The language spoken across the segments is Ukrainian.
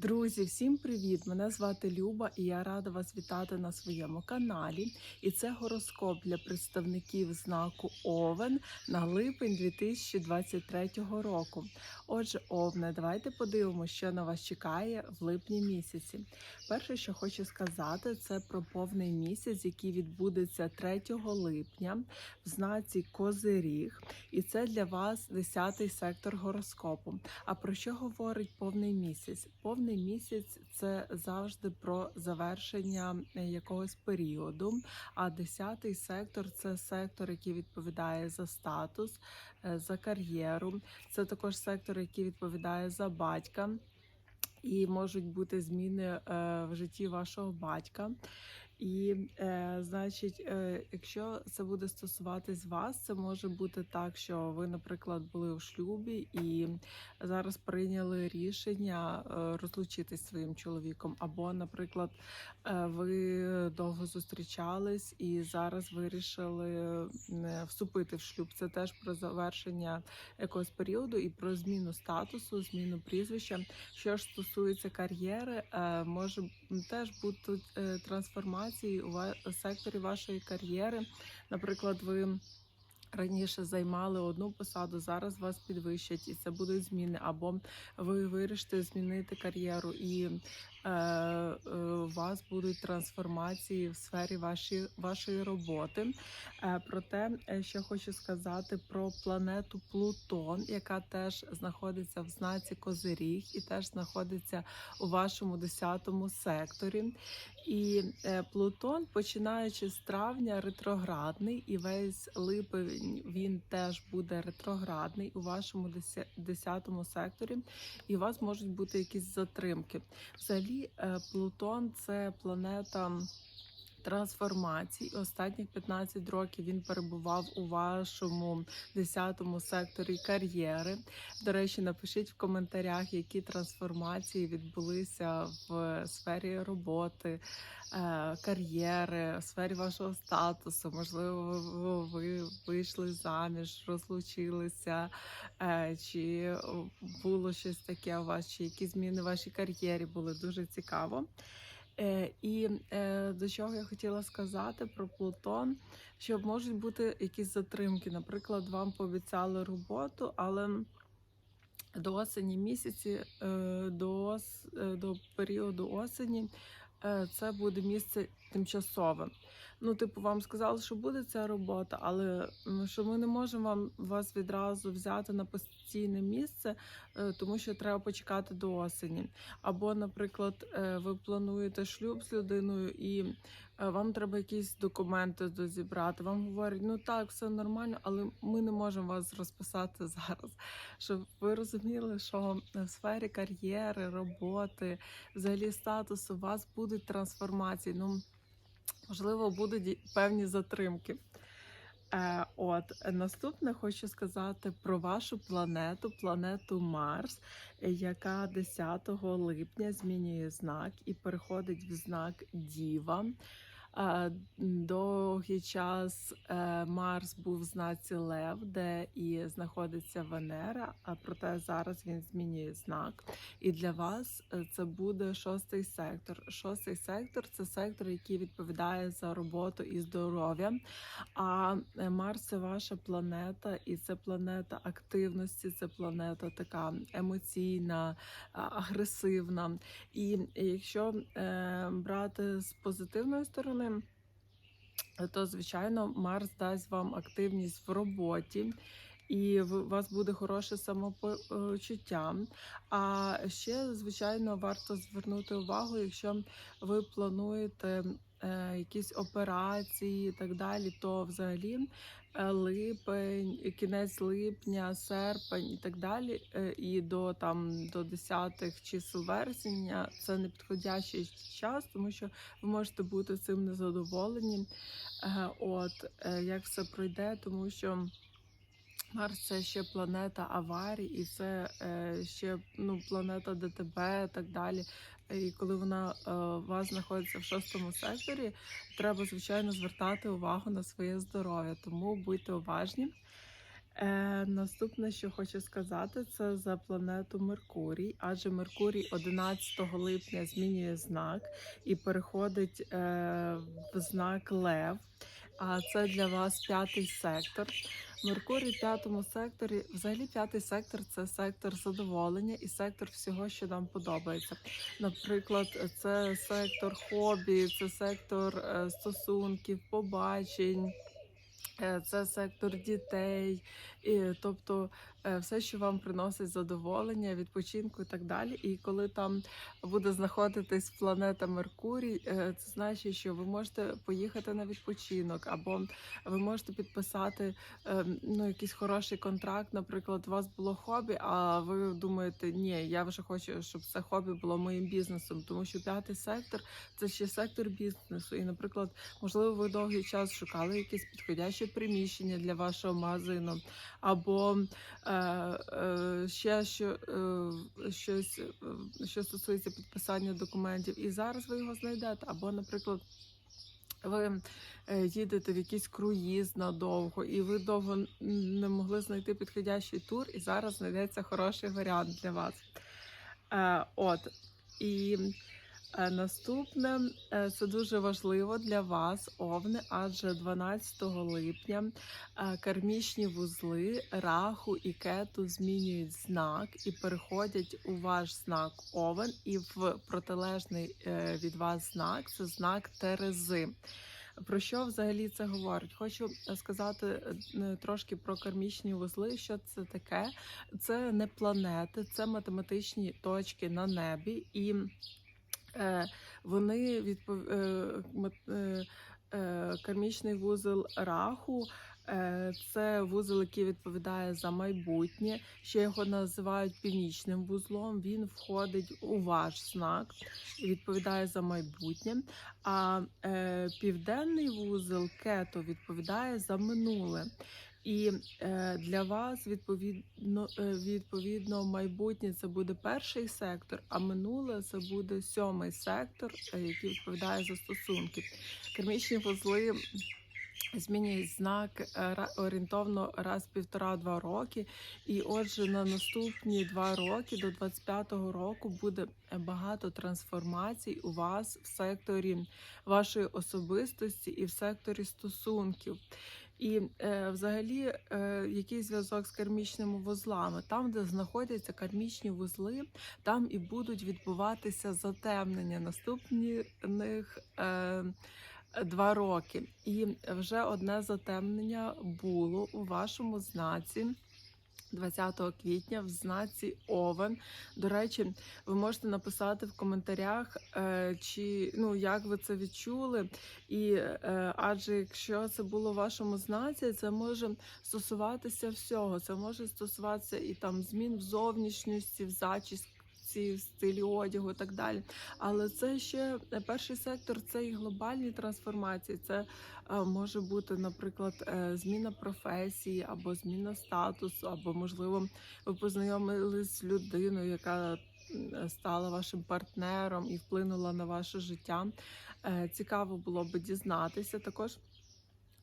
Друзі, всім привіт! Мене звати Люба і я рада вас вітати на своєму каналі. І це гороскоп для представників знаку Овен на липень 2023 року. Отже, Овне, давайте подивимося, що на вас чекає в липні місяці. Перше, що хочу сказати, це про повний місяць, який відбудеться 3 липня в знаці Козиріг. І це для вас 10-й сектор гороскопу. А про що говорить повний місяць? Повний місяць це завжди про завершення е, якогось періоду. А 10-й сектор це сектор, який відповідає за статус, е, за кар'єру. Це також сектор, який відповідає за батька. І можуть бути зміни е, в житті вашого батька. І, е, значить, е, якщо це буде стосуватись вас, це може бути так, що ви, наприклад, були у шлюбі і зараз прийняли рішення е, розлучитись зі своїм чоловіком, або, наприклад, е, ви довго зустрічались і зараз вирішили е, вступити в шлюб. Це теж про завершення якогось періоду і про зміну статусу, зміну прізвища. Що ж стосується кар'єри, е, може теж бути е, трансформації у секторі вашої кар'єри. Наприклад, ви раніше займали одну посаду, зараз вас підвищать, і це будуть зміни. Або ви вирішите змінити кар'єру, і у вас будуть трансформації в сфері вашої, вашої роботи. Е, проте, е, ще хочу сказати про планету Плутон, яка теж знаходиться в знаці Козиріг і теж знаходиться у вашому 10 секторі. І е, Плутон, починаючи з травня, ретроградний, і весь липень він теж буде ретроградний у вашому 10 секторі, і у вас можуть бути якісь затримки. Взагалі, е, Плутон це планета. Трансформацій останніх 15 років він перебував у вашому 10 секторі кар'єри. До речі, напишіть в коментарях, які трансформації відбулися в сфері роботи, е, кар'єри, в сфері вашого статусу. Можливо, ви- ви вийшли заміж, розлучилися, е, чи було щось таке у вас, чи які зміни в вашій кар'єрі були дуже цікаво. Е, І е, до чого я хотіла сказати про Плутон, що можуть бути якісь затримки. Наприклад, вам пообіцяли роботу, але до осені місяці, е, до, до періоду осені це буде місце тимчасове. Ну, типу, вам сказали, що буде ця робота, але що ми не можемо вам вас відразу взяти на постійне місце, е, тому що треба почекати до осені. Або, наприклад, е, ви плануєте шлюб з людиною і е, вам треба якісь документи дозібрати. Вам говорять, ну так, все нормально, але ми не можемо вас розписати зараз. Щоб ви розуміли, що в сфері кар'єри, роботи, взагалі статусу у вас будуть трансформації. Ну, можливо, будуть певні затримки. Е, от наступне хочу сказати про вашу планету, планету Марс, яка 10 липня змінює знак і переходить в знак Діва. Довгий час е, Марс був в знаці Лев, де і знаходиться Венера. А проте зараз він змінює знак. І для вас е, це буде шостий сектор. Шостий сектор це сектор, який відповідає за роботу і здоров'я. А е, Марс це ваша планета, і це планета активності, це планета така емоційна, агресивна. І якщо брати з позитивної сторони, то звичайно Марс дасть вам активність в роботі. І у вас буде хороше самопочуття. А ще, звичайно, варто звернути увагу, якщо ви плануєте якісь операції і так далі, то взагалі е, липень, кінець липня, серпень і так далі, е, і до там до 10 чисел вересня це не підходящий час, тому що ви можете бути цим незадоволені. Е, От е, як все пройде, тому що. Марс це ще планета аварій, і це е, ще ну, планета ДТБ і так далі. І коли вона е, у вас знаходиться в шостому секторі, треба звичайно звертати увагу на своє здоров'я, тому будьте уважні. Е, наступне, що хочу сказати, це за планету Меркурій, адже Меркурій 11 липня змінює знак і переходить е, в знак Лев. А це для вас п'ятий сектор. Меркурій в п'ятому секторі. Взагалі, п'ятий сектор це сектор задоволення і сектор всього, що нам подобається. Наприклад, це сектор хобі, це сектор е, стосунків, побачень. Е, Це сектор дітей, і, тобто е, все, що вам приносить задоволення, відпочинку і так далі. І коли там буде знаходитись планета Меркурій, е, це значить, що ви можете поїхати на відпочинок, або ви можете підписати ну, якийсь хороший контракт. Наприклад, у вас було хобі, а ви думаєте, ні, я вже хочу, щоб це хобі було моїм бізнесом, тому що п'ятий сектор це ще сектор бізнесу. І, наприклад, можливо, ви довгий час шукали якесь підходяще приміщення для вашого магазину, або е, е, ще що, е, щось, е, що стосується підписання документів, і зараз ви його знайдете. Або, наприклад, ви е, їдете в якийсь круїз надовго, і ви довго не могли знайти підходящий тур, і зараз знайдеться хороший варіант для вас. Е, от і наступне е, це дуже важливо для вас, овни, адже 12 липня е, кармічні вузли раху і кету змінюють знак і переходять у ваш знак овен, і в протилежний е, від вас знак це знак Терези. Про що взагалі це говорить? Хочу е, сказати е, трошки про кармічні вузли. Що це таке? Це не планети, це математичні точки на небі, і е, вони відпов... е, е, е, кармічний вузол раху. е, Це вузол, який відповідає за майбутнє. Ще його називають північним вузлом. Він входить у ваш знак і відповідає за майбутнє. А е, південний вузол кето відповідає за минуле. І е, для вас відповідно, е, відповідно майбутнє це буде перший сектор, а минуле це буде сьомий сектор, е, який відповідає за стосунки. Кермічні вузли змінюють знак орієнтовно раз півтора-два роки. І отже, на наступні два роки до 25-го року буде багато трансформацій у вас в секторі вашої особистості і в секторі стосунків. І е, взагалі, е, який зв'язок з кармічними вузлами? Там, де знаходяться кармічні вузли, там і будуть відбуватися затемнення наступних е, два роки. І вже одне затемнення було у вашому знаці. 20 квітня в знаці Овен. До речі, ви можете написати в коментарях, е, чи ну як ви це відчули. І е, адже якщо це було в вашому знаці, це може стосуватися всього. Це може стосуватися і там змін в зовнішності, в зачісті, в стилі одягу і так далі. Але це ще е, перший сектор це і глобальні трансформації. Це е, може бути, наприклад, е, зміна професії або зміна статусу, або можливо ви познайомились з людиною, яка стала вашим партнером і вплинула на ваше життя. Цікаво було би дізнатися. Також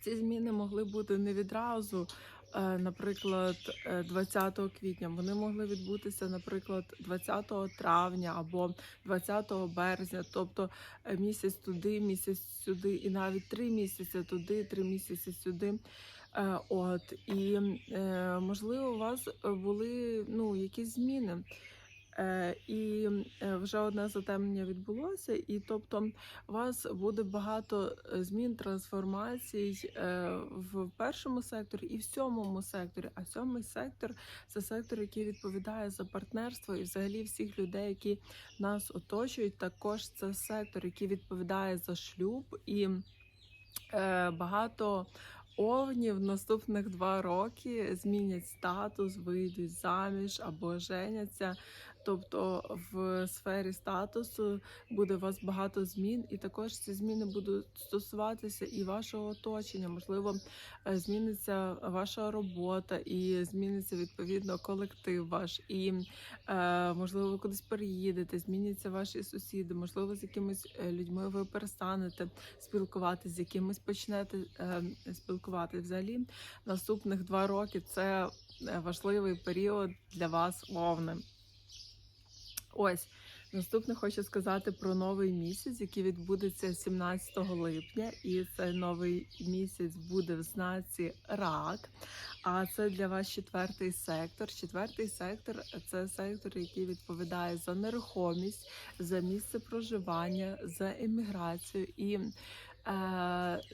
ці зміни могли бути не відразу. Е, Наприклад, е, 20 квітня вони могли відбутися, наприклад, 20 травня або 20 березня, тобто е, місяць туди, місяць сюди, і навіть три місяці туди, три місяці сюди. Е, От і е, можливо, у вас були ну якісь зміни. Е, І е, вже одне затемнення відбулося, і тобто у вас буде багато е, змін, трансформацій в першому секторі і в сьомому секторі. А сьомий сектор це сектор, який відповідає за партнерство і взагалі всіх людей, які нас оточують. Також це сектор, який відповідає за шлюб і багато. Овнів наступних два роки змінять статус, вийдуть заміж або женяться Тобто в сфері статусу буде у вас багато змін, і також ці зміни будуть стосуватися і вашого оточення. Можливо, е, зміниться ваша робота, і зміниться відповідно колектив ваш, і е, можливо, ви кудись переїдете, зміняться ваші сусіди, можливо, з якимись е, людьми ви перестанете спілкуватися, з якимись почнете спілкуватися. Взагалі, наступних два роки це важливий період для вас, овни. Ось. Наступне хочу сказати про новий місяць, який відбудеться 17 липня, і цей новий місяць буде в знаці рак. А це для вас четвертий сектор. Четвертий сектор це сектор, який відповідає за нерухомість, за місце проживання, за еміграцію. І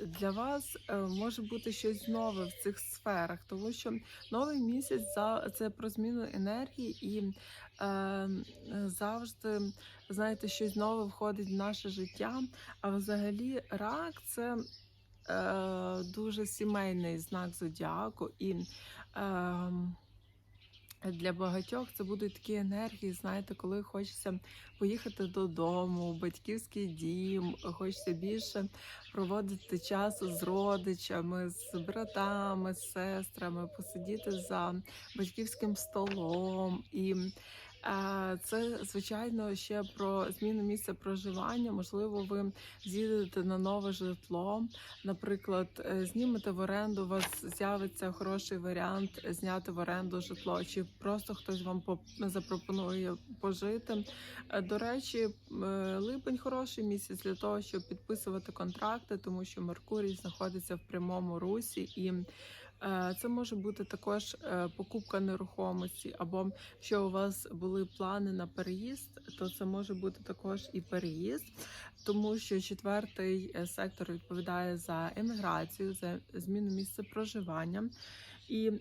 для вас е, може бути щось нове в цих сферах, тому що новий місяць за це про зміну енергії і е, завжди знаєте, щось нове входить в наше життя. А взагалі рак це е, дуже сімейний знак зодіаку, і е, для багатьох це будуть такі енергії, знаєте, коли хочеться поїхати додому, в батьківський дім, хочеться більше проводити час з родичами, з братами, з сестрами, посидіти за батьківським столом і. Е, Це звичайно ще про зміну місця проживання. Можливо, ви з'їдете на нове житло. Наприклад, е, знімете в оренду, у вас з'явиться хороший варіант зняти в оренду житло, чи просто хтось вам запропонує пожити. Е, До речі, липень хороший місяць для того, щоб підписувати контракти, тому що Меркурій знаходиться в прямому русі і. Е, Це може бути також е, покупка нерухомості, або якщо у вас були плани на переїзд, то це може бути також і переїзд, тому що четвертий е, сектор відповідає за еміграцію, за зміну місця проживання. І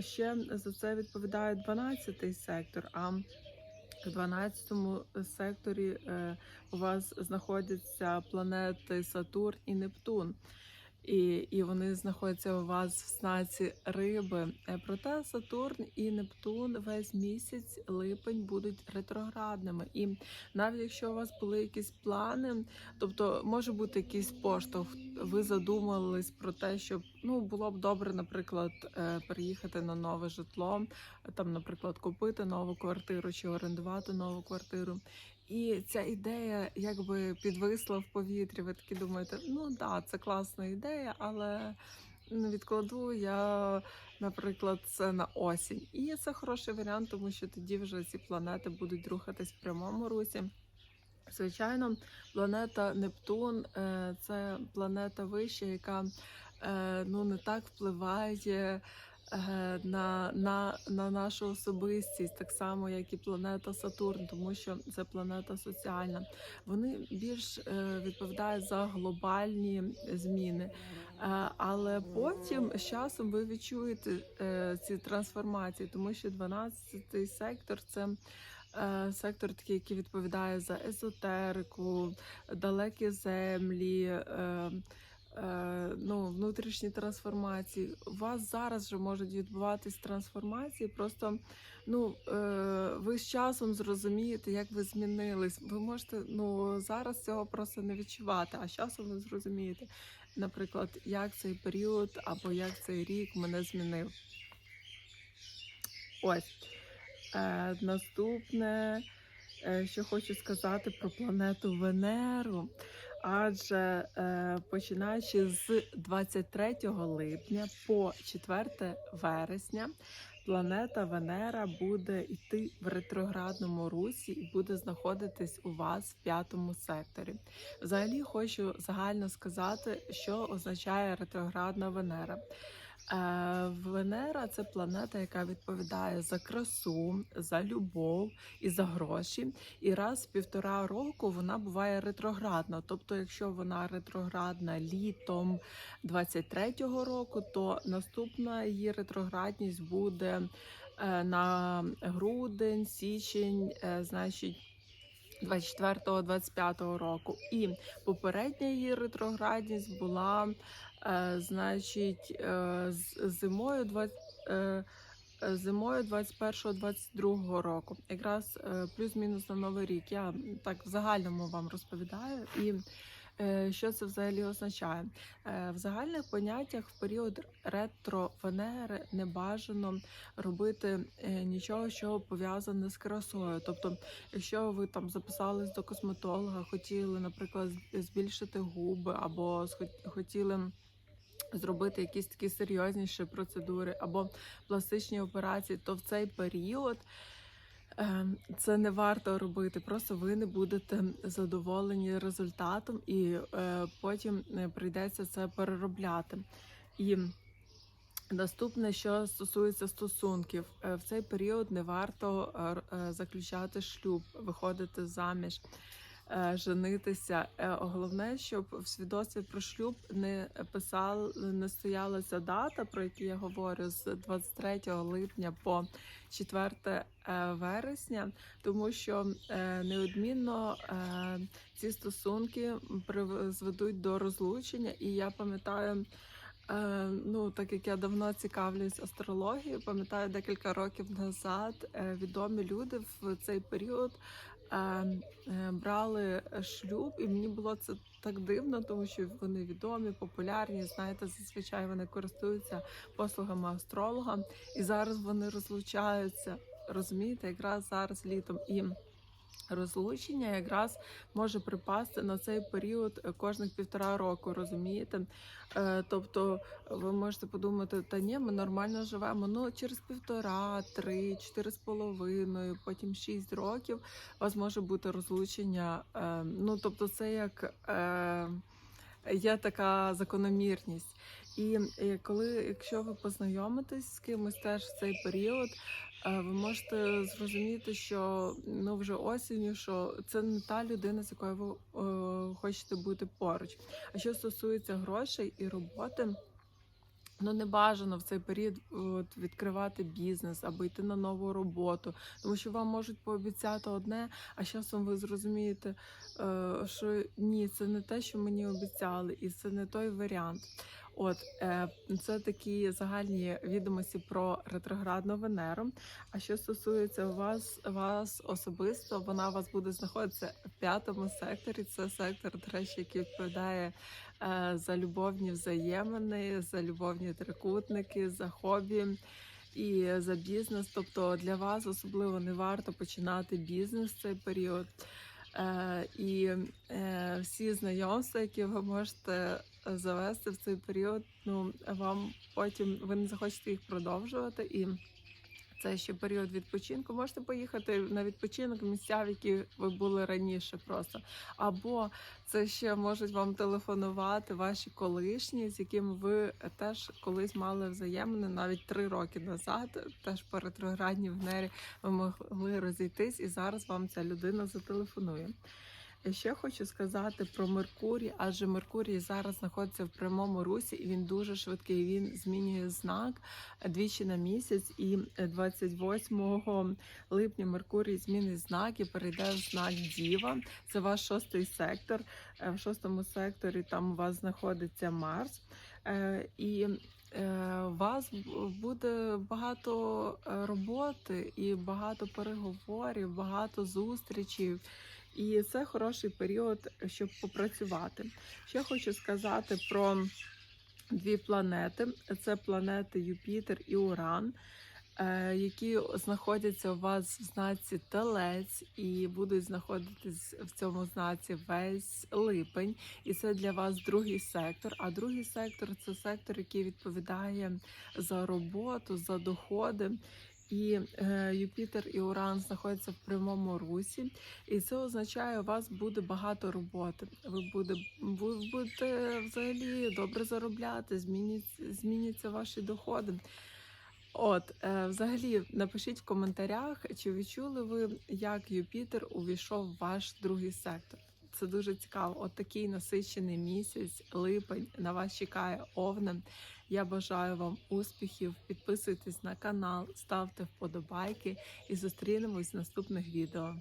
ще за це відповідає 12-й сектор. А в 12-му секторі у вас знаходяться планети Сатурн і Нептун. І, і вони знаходяться у вас в знаці риби. Е, Проте Сатурн і Нептун весь місяць липень будуть ретроградними. І навіть якщо у вас були якісь плани, тобто може бути якийсь поштовх, ви задумались про те, щоб ну було б добре, наприклад, е, переїхати на нове житло, там, наприклад, купити нову квартиру чи орендувати нову квартиру. І ця ідея якби підвисла в повітрі. Ви такі думаєте, ну да, це класна ідея, але відкладу я, наприклад, це на осінь. І це хороший варіант, тому що тоді вже ці планети будуть рухатись в прямому русі. Звичайно, планета Нептун е, це планета вища, яка е, ну не так впливає на, на, на нашу особистість, так само, як і планета Сатурн, тому що це планета соціальна. Вони більш е, відповідають за глобальні зміни. Е, Але потім з часом ви відчуєте е, ці трансформації, тому що 12-й сектор це. е, Сектор такий, який відповідає за езотерику, далекі землі, е, е, ну, внутрішні трансформації. У вас зараз вже можуть відбуватись трансформації. Просто ну, е, ви з часом зрозумієте, як ви змінились. Ви можете ну, зараз цього просто не відчувати, а з часом ви зрозумієте, наприклад, як цей період або як цей рік мене змінив. Ось. Е, наступне, е, що хочу сказати про планету Венеру. Адже е, починаючи з 23 липня по 4 вересня планета Венера буде йти в ретроградному русі і буде знаходитись у вас в п'ятому секторі. Взагалі хочу загально сказати, що означає ретроградна Венера. Е, Венера це планета, яка відповідає за красу, за любов і за гроші. І раз в півтора року вона буває ретроградна. Тобто, якщо вона ретроградна літом 23-го року, то наступна її ретроградність буде е, на грудень, січень, е, значить. 24-25 року, і попередня її ретроградність була, значить, е, зимою 20, е, е, зимою 21-22 року, якраз е, плюс-мінус на новий рік. Я так в загальному вам розповідаю. І е, що це взагалі означає? Е, В загальних поняттях в період ретро Венери не бажано робити е, нічого, що пов'язане з красою. Тобто, якщо ви там записались до косметолога, хотіли, наприклад, збільшити губи або хотіли. Зробити якісь такі серйозніші процедури або пластичні операції, то в цей період е, це не варто робити. Просто ви не будете задоволені результатом, і е, потім е, прийдеться це переробляти. І Наступне, що стосується стосунків, Е, в цей період не варто заключати шлюб, виходити заміж, женитися. Е, Головне, щоб в свідоцтві про шлюб не писал, не стояла ця дата, про яку я говорю, з 23 липня по 4 е, вересня, тому що е, неодмінно е, ці стосунки призведуть до розлучення, і я пам'ятаю. Е, ну, так як я давно цікавлюсь астрологією, пам'ятаю декілька років назад е, відомі люди в цей період е, е, брали шлюб, і мені було це так дивно, тому що вони відомі, популярні. Знаєте, зазвичай вони користуються послугами астролога, і зараз вони розлучаються. Розумієте, якраз зараз літом і. Розлучення якраз може припасти на цей період е, кожних півтора року, розумієте? Е, тобто ви можете подумати, та ні, ми нормально живемо. Ну через півтора, три, чотири з половиною, потім шість років у вас може бути розлучення. Е, ну тобто, це як є така закономірність. І коли, якщо ви познайомитесь з кимось теж в цей період, ви можете зрозуміти, що ну вже осінню, що це не та людина, з якою ви е, хочете бути поруч. А що стосується грошей і роботи, ну не бажано в цей період от, відкривати бізнес або йти на нову роботу, тому що вам можуть пообіцяти одне, а часом ви зрозумієте, е, що ні, це не те, що мені обіцяли, і це не той варіант. От е, це такі загальні відомості про ретроградну Венеру. А що стосується вас, вас особисто, вона у вас буде знаходитися в п'ятому секторі. Це сектор, до речі, який відповідає е, за любовні взаємини, за любовні трикутники, за хобі. І за бізнес, тобто для вас особливо не варто починати бізнес в цей період. Е, і е, всі знайомства, які ви можете завести в цей період, ну вам потім ви не захочете їх продовжувати. І це ще період відпочинку. Можете поїхати на відпочинок в місця, в які ви були раніше, просто або це ще можуть вам телефонувати ваші колишні, з якими ви теж колись мали взаємини, навіть три роки назад, теж по ретроградній Венері ви могли розійтись, і зараз вам ця людина зателефонує. Ще хочу сказати про Меркурій, адже Меркурій зараз знаходиться в прямому русі, і він дуже швидкий. Він змінює знак двічі на місяць. І 28 липня Меркурій змінить знак і перейде в знак Діва. Це ваш шостий сектор. Е, В шостому секторі там у вас знаходиться Марс. Е, І е, у вас буде багато роботи і багато переговорів, багато зустрічей. І це хороший період, щоб попрацювати. Ще хочу сказати про дві планети: це планети Юпітер і Уран, е, які знаходяться у вас в знаці Телець і будуть знаходитись в цьому знаці весь липень. І це для вас другий сектор. А другий сектор це сектор, який відповідає за роботу, за доходи. І е, Юпітер і Уран знаходяться в прямому русі, і це означає, у вас буде багато роботи. Ви буде, ви будете взагалі добре заробляти, зміняться, зміняться ваші доходи. От, е, взагалі, напишіть в коментарях, чи відчули ви, як Юпітер увійшов в ваш другий сектор. Це дуже цікаво. От такий насичений місяць, липень на вас чекає овна. Я бажаю вам успіхів. Підписуйтесь на канал, ставте вподобайки і зустрінемось в наступних відео.